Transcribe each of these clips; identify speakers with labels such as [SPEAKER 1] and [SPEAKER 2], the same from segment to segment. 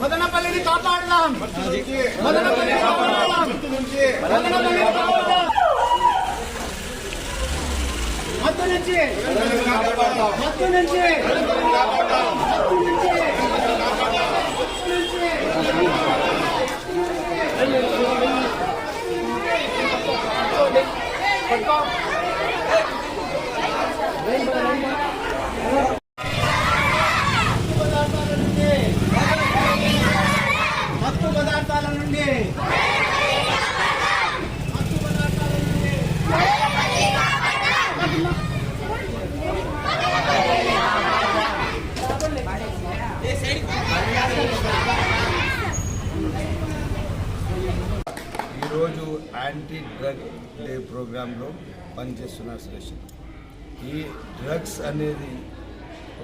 [SPEAKER 1] మదనపల్లిని కాపాడదాం. మదనపల్లిని కాపాడదాం. మదనపల్లిని కాపాడదాం. మత్తు నుంచి. మత్తు నుంచి. మత్తు నుంచి. మత్తు నుంచి పదార్థాల నుండి మత్తు పదార్థాల నుండి మత్తు పదార్థాల నుండి
[SPEAKER 2] ఈరోజు యాంటీ డ్రగ్ డే ప్రోగ్రాంలో పనిచేస్తున్నారు సురేష్. ఈ డ్రగ్స్ అనేది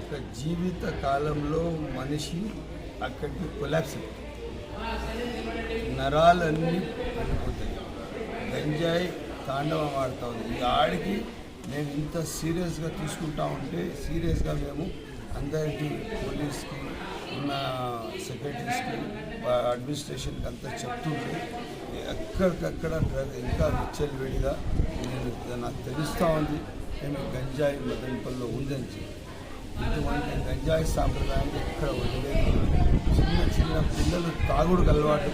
[SPEAKER 2] ఒక జీవిత కాలంలో మనిషి అక్కడికి కొలాప్స్ నరాలన్నీ పడిపోతాయి. గంజాయి తాండవం ఆడుతూ ఉంది. ఈ ఆడికి మేము ఇంత సీరియస్గా తీసుకుంటా ఉంటే సీరియస్గా మేము అందరికీ పోలీస్కి ఉన్న సెక్రటరీస్కి అడ్మినిస్ట్రేషన్కి అంతా చెప్తుంటే ఎక్కడికక్కడ డ్రగ్ ఇంకా విచ్చలవిడిగా విడిగా నాకు తెలుస్తూ ఉంది. మేము గంజాయి మదనపల్లిలో ఉందని చెప్పి. ఇటువంటి గంజాయి సాంప్రదాయాన్ని ఎక్కడ వదిలేదు చిన్న చిన్న పిల్లలు తాగుడుకు అలవాటు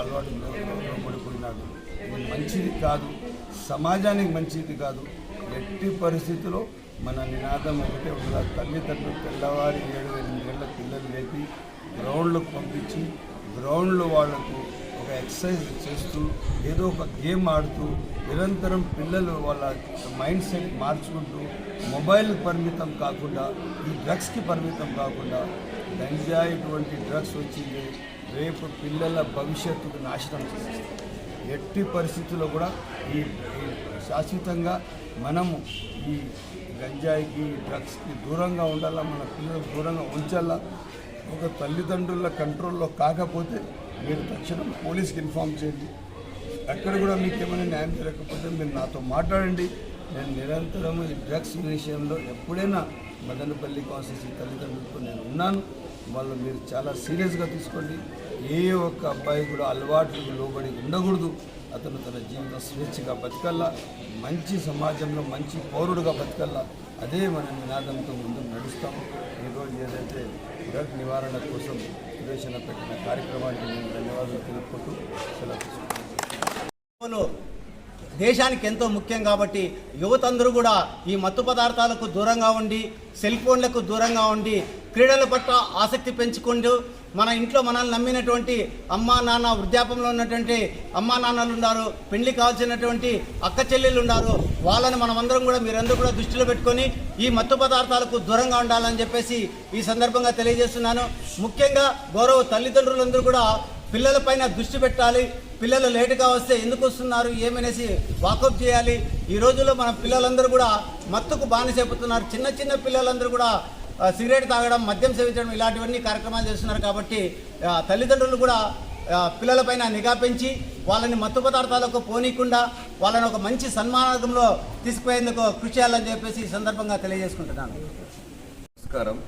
[SPEAKER 2] అలవాటు పడిపోయినాడు ఇది మంచిది కాదు. సమాజానికి మంచిది కాదు. ఎట్టి పరిస్థితిలో మన నినాదం ఒకటే ఉండాలి. తల్లిదండ్రులు తెల్లవారి ఏడు ఎనిమిది గంటల పిల్లలు లేపి గ్రౌండ్లకు పంపించి గ్రౌండ్లో వాళ్ళకు ఒక ఎక్సర్సైజ్ చేస్తూ ఏదో ఒక గేమ్ ఆడుతూ నిరంతరం పిల్లలు వాళ్ళ మైండ్ సెట్ మార్చుకుంటూ మొబైల్ పరిమితం కాకుండా ఈ డ్రగ్స్కి పరిమితం కాకుండా గంజాయి ఇటువంటి డ్రగ్స్ వచ్చింది రేపు పిల్లల భవిష్యత్తుకు నాశనం చేస్తుంది ఎట్టి పరిస్థితుల్లో కూడా ఈ ఈ శాశ్వతంగా మనము ఈ గంజాయికి డ్రగ్స్కి దూరంగా ఉండాలా మన పిల్లలకు దూరంగా ఉంచాలా ఒక తల్లిదండ్రుల కంట్రోల్లో కాకపోతే మీరు తక్షణం పోలీస్కి ఇన్ఫామ్ చేయండి. అక్కడ కూడా మీకు ఏమైనా న్యాయం జరగకపోతే మీరు నాతో మాట్లాడండి. నేను నిరంతరం ఈ డ్రగ్స్ విషయంలో ఎప్పుడైనా మదనపల్లి కాన్స్టిట్యూన్సీ తల్లిదండ్రులతో నేను ఉన్నాను. వాళ్ళు మీరు చాలా సీరియస్గా తీసుకోండి. ఏ ఒక్క అబ్బాయి కూడా అలవాట్లకు లోబడి ఉండకూడదు. అతను తన జీవితం స్వేచ్ఛగా బతకల్లా మంచి సమాజంలో మంచి పౌరుడుగా బతకల్లా అదే మన నినాదంతో ముందు నడుస్తాం. ఈరోజు ఏదైతే డ్రగ్ నివారణ కోసం అధివేశన పెట్టిన కార్యక్రమానికి నేను ధన్యవాదాలు తెలుపుకుంటూ సెలవు
[SPEAKER 1] దేశానికి ఎంతో ముఖ్యం కాబట్టి యువతందరూ కూడా ఈ మత్తు పదార్థాలకు దూరంగా ఉండి సెల్ ఫోన్లకు దూరంగా ఉండి క్రీడల పట్ల ఆసక్తి పెంచుకుంటూ మన ఇంట్లో మనల్ని నమ్మినటువంటి అమ్మా నాన్న వృద్ధాపంలో ఉన్నటువంటి అమ్మా నాన్నలు ఉన్నారు పెళ్ళి కావాల్సినటువంటి అక్క చెల్లెళ్ళు ఉన్నారు వాళ్ళని మనమందరం కూడా మీరందరూ కూడా దృష్టిలో పెట్టుకొని ఈ మత్తు పదార్థాలకు దూరంగా ఉండాలని చెప్పేసి ఈ సందర్భంగా తెలియజేస్తున్నాను. ముఖ్యంగా గౌరవ తల్లిదండ్రులందరూ కూడా పిల్లలపైన దృష్టి పెట్టాలి. పిల్లలు లేటుగా వస్తే ఎందుకు వస్తున్నారు ఏమనేసి వాకప్ చేయాలి. ఈ రోజుల్లో మన పిల్లలందరూ కూడా మత్తుకు బానిసైపోతున్నారు చిన్న చిన్న పిల్లలందరూ కూడా సిగరెట్ తాగడం మద్యం సేవించడం ఇలాంటివన్నీ కార్యక్రమాలు చేస్తున్నారు కాబట్టి ఆ, తల్లిదండ్రులు కూడా పిల్లలపైన నిఘా పెంచి వాళ్ళని మత్తు పదార్థాలకు పోనీయకుండా వాళ్ళని ఒక మంచి సన్మానంలో తీసుకుపోయేందుకు కృషి చేయాలని చెప్పేసి ఈ సందర్భంగా తెలియజేసుకుంటున్నాను.
[SPEAKER 3] నమస్కారం.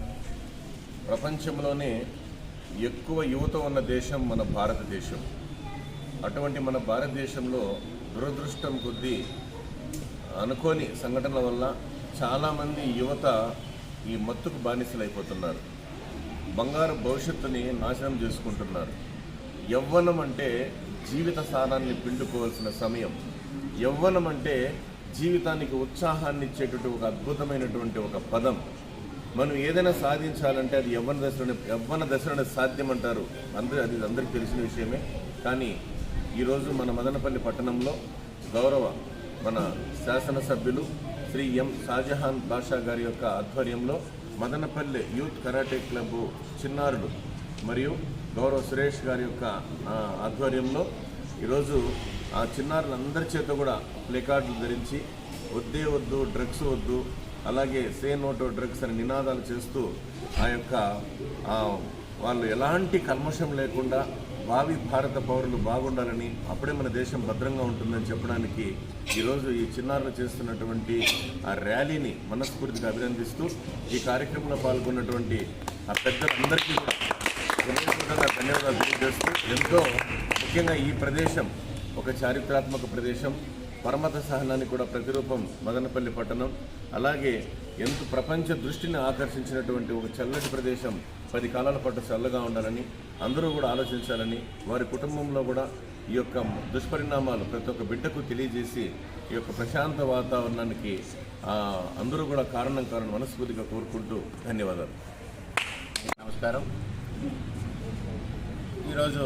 [SPEAKER 3] ప్రపంచంలోనే ఎక్కువ యువత ఉన్న దేశం మన భారతదేశం. అటువంటి మన భారతదేశంలో దురదృష్టం కొద్దీ అనుకోని సంఘటనల వల్ల చాలామంది యువత ఈ మత్తుకు బానిసలైపోతున్నారు. బంగారు భవిష్యత్తుని నాశనం చేసుకుంటున్నారు. యవ్వనం అంటే జీవిత సారాన్ని పిండుకోవాల్సిన సమయం. యవ్వనం అంటే జీవితానికి ఉత్సాహాన్ని ఇచ్చేటువంటి ఒక అద్భుతమైనటువంటి ఒక పదం. మనం ఏదైనా సాధించాలంటే అది యవ్వన దశలోనే యవ్వన దశలోనే సాధ్యం అంటారు అందరూ అది అందరికీ తెలిసిన విషయమే. కానీ ఈరోజు మన మదనపల్లి పట్టణంలో గౌరవ మన శాసనసభ్యులు శ్రీ ఎం షాజహాన్ బాషా గారి యొక్క ఆధ్వర్యంలో మదనపల్లె యూత్ కరాటే క్లబ్ చిన్నారులు మరియు గౌరవ సురేష్ గారి యొక్క ఆధ్వర్యంలో ఈరోజు ఆ చిన్నారులందరి చేత కూడా ప్లేకార్డులు ధరించి వద్దే వద్దు డ్రగ్స్ వద్దు అలాగే సే నోటో డ్రగ్స్ అని నినాదాలు చేస్తూ ఆ యొక్క వాళ్ళు ఎలాంటి కల్మషం లేకుండా భావి భారత పౌరులు బాగుండాలని అప్పుడే మన దేశం భద్రంగా ఉంటుందని చెప్పడానికి ఈరోజు ఈ చిన్నారులు చేస్తున్నటువంటి ఆ ర్యాలీని మనస్ఫూర్తిగా అభినందిస్తూ ఈ కార్యక్రమంలో పాల్గొన్నటువంటి ఆ పెద్దలందరికీ కూడా హృదయపూర్వకంగా ధన్యవాదాలు తెలియజేస్తూ ఎంతో ముఖ్యంగా ఈ ప్రదేశం ఒక చారిత్రాత్మక ప్రదేశం. పరమత సహనానికి కూడా ప్రతిరూపం మదనపల్లి పట్టణం అలాగే ఎంత ప్రపంచ దృష్టిని ఆకర్షించినటువంటి ఒక చల్లటి ప్రదేశం పది కాలాల పాటు చల్లగా ఉండాలని అందరూ కూడా ఆలోచించాలని వారి కుటుంబంలో కూడా ఈ యొక్క దుష్పరిణామాలు ప్రతి ఒక్క బిడ్డకు తెలియజేసి ఈ యొక్క ప్రశాంత వాతావరణానికి అందరూ కూడా కారణం కారణం మనస్ఫూర్తిగా కోరుకుంటూ ధన్యవాదాలు.
[SPEAKER 4] నమస్కారం. ఈరోజు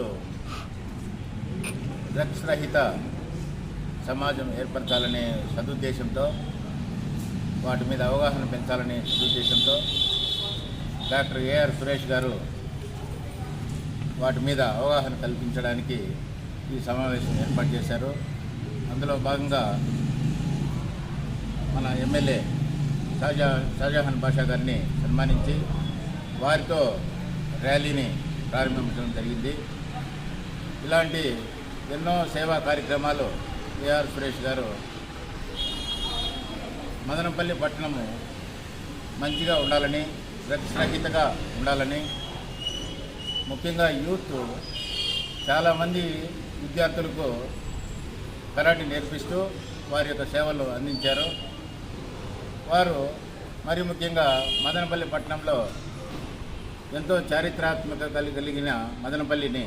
[SPEAKER 4] డ్రగ్స్ రహిత సమాజం ఏర్పరచాలనే సదుద్దేశంతో వాటి మీద అవగాహన పెంచాలనే సదుద్దేశంతో డాక్టర్ ఏఆర్ సురేష్ గారు వాటి మీద అవగాహన కల్పించడానికి ఈ సమావేశం ఏర్పాటు చేశారు. అందులో భాగంగా మన ఎమ్మెల్యే షాజా షాజహాన్ బాషా గారిని సన్మానించి వారితో ర్యాలీని ప్రారంభించడం జరిగింది. ఇలాంటి ఎన్నో సేవా కార్యక్రమాలు ఏఆర్ సురేష్ గారు మదనపల్లి పట్టణము మంచిగా ఉండాలని డ్రగ్స్ రహితగా ఉండాలని ముఖ్యంగా యూత్ చాలామంది విద్యార్థులకు కరాటే నేర్పిస్తూ వారి యొక్క సేవలు అందించారు. వారు మరి ముఖ్యంగా మదనపల్లి పట్టణంలో ఎంతో చారిత్రాత్మక కలిగిన మదనపల్లిని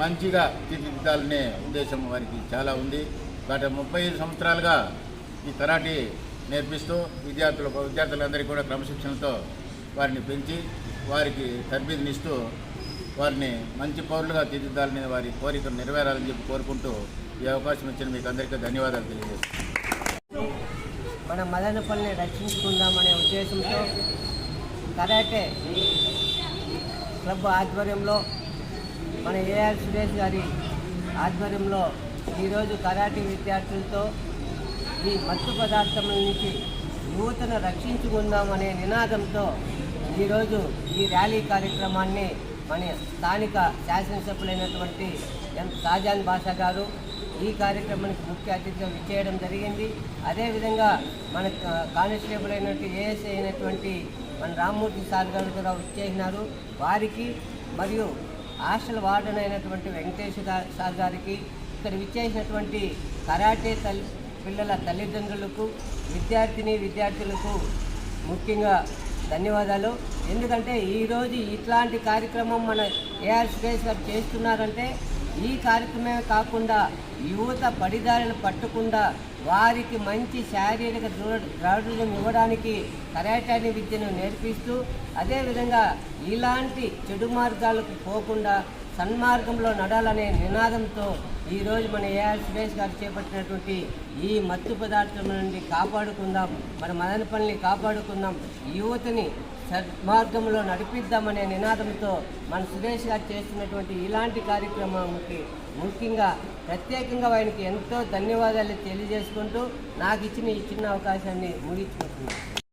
[SPEAKER 4] మంచిగా తీర్చిదిద్దాలనే ఉద్దేశం వారికి చాలా ఉంది. గత ముప్పై సంవత్సరాలుగా ఈ కరాటే నేర్పిస్తూ విద్యార్థుల విద్యార్థులందరికీ కూడా క్రమశిక్షణతో వారిని పెంచి వారికి తర్బీదునిస్తూ వారిని మంచి పౌరులుగా తీర్చిదిద్దాలని వారి కోరికను నెరవేరాలని చెప్పి కోరుకుంటూ ఈ అవకాశం ఇచ్చిన మీకు అందరికీ ధన్యవాదాలు తెలియజేస్తున్నాను.
[SPEAKER 5] మన మదనపల్లిని రక్షించుకుందామనే ఉద్దేశంతో కరాటే క్లబ్ ఆధ్వర్యంలో మన ఏఆర్ సురేష్ గారి ఆధ్వర్యంలో ఈరోజు కరాటే విద్యార్థులతో ఈ మత్తు పదార్థముల నుంచి యువతను రక్షించుకుందామనే నినాదంతో ఈరోజు ఈ ర్యాలీ కార్యక్రమాన్ని మన స్థానిక శాసనసభ్యులైనటువంటి ఎం షాజాన్ బాషా గారు ఈ కార్యక్రమానికి ముఖ్య అతిథిగా విచ్చేయడం జరిగింది. అదేవిధంగా మన కానిస్టేబుల్ అయినటువంటి ఏఎస్ఐ అయినటువంటి మన రామ్మూర్తి సార్ గారు కూడా వచ్చేసినారు. వారికి మరియు హాస్టల్ వార్డెన్ అయినటువంటి వెంకటేష్ సార్ గారికి ఇక్కడ విచ్చేసినటువంటి కరాటే తల్లి పిల్లల తల్లిదండ్రులకు విద్యార్థిని విద్యార్థులకు ముఖ్యంగా ధన్యవాదాలు. ఎందుకంటే ఈరోజు ఇట్లాంటి కార్యక్రమం మన ఏఆర్ సురేష్ గారు చేస్తున్నారంటే ఈ కార్యక్రమమే కాకుండా యువత పడిదారిని పట్టకుండా వారికి మంచి శారీరక దృఢ ఇవ్వడానికి కరాటాని విద్యను నేర్పిస్తూ అదేవిధంగా ఇలాంటి చెడు మార్గాలకు పోకుండా సన్మార్గంలో నడాలనే నినాదంతో ఈరోజు మన ఏఆర్ సురేష్ గారు చేపట్టినటువంటి ఈ మత్తు పదార్థం నుండి కాపాడుకుందాం మన మదనపల్లిని కాపాడుకుందాం. యువతని సద్మార్గంలో నడిపిద్దామనే నినాదంతో మన సురేష్ గారు చేస్తున్నటువంటి ఇలాంటి కార్యక్రమానికి ముఖ్యంగా ప్రత్యేకంగా ఆయనకి ఎంతో ధన్యవాదాలు తెలియజేసుకుంటూ నాకు ఇచ్చిన ఈ చిన్న అవకాశాన్ని ముగించుకుంటున్నాను.